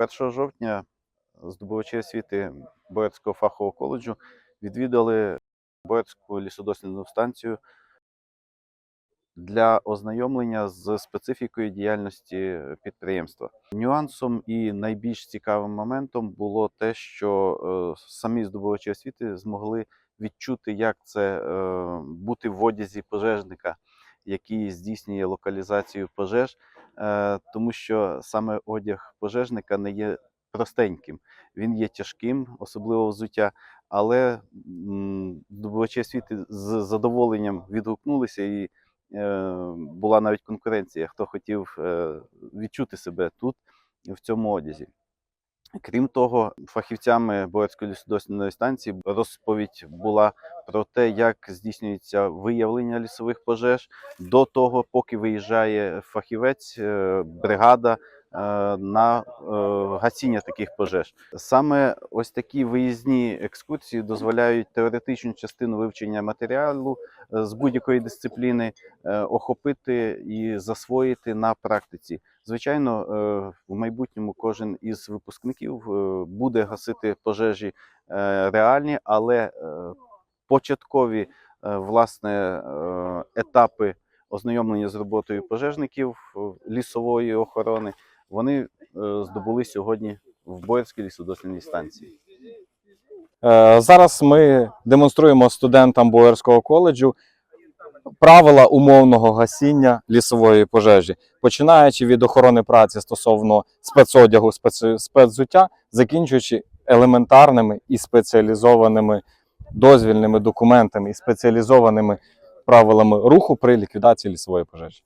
1 жовтня здобувачі освіти Боярського фахового коледжу відвідали Боярську лісодослідну станцію для ознайомлення з специфікою діяльності підприємства. Нюансом і найбільш цікавим моментом було те, що е, самі здобувачі освіти змогли відчути, як це е, бути в одязі пожежника, який здійснює локалізацію пожеж, тому що саме одяг пожежника не є простеньким, він є тяжким, особливо взуття. Але добувачі освіти з задоволенням відгукнулися і е, була навіть конкуренція, хто хотів е, відчути себе тут, в цьому одязі. Крім того, фахівцями Боярської лісодослідної станції розповідь була про те, як здійснюється виявлення лісових пожеж. До того, поки виїжджає фахівець, е, бригада на е, гасіння таких пожеж. Саме ось такі виїзні екскурсії дозволяють теоретичну частину вивчення матеріалу е, з будь-якої дисципліни е, охопити і засвоїти на практиці. Звичайно, е, в майбутньому кожен із випускників е, буде гасити пожежі е, реальні, але е, початкові е, власне е, етапи ознайомлення з роботою пожежників е, лісової охорони вони е, здобули сьогодні в Боярській лісодослідній станції. Е, Зараз ми демонструємо студентам Боярського коледжу правила умовного гасіння лісової пожежі, починаючи від охорони праці стосовно спецодягу, спец- спецзуття, закінчуючи елементарними і спеціалізованими дозвільними документами і спеціалізованими правилами руху при ліквідації лісової пожежі.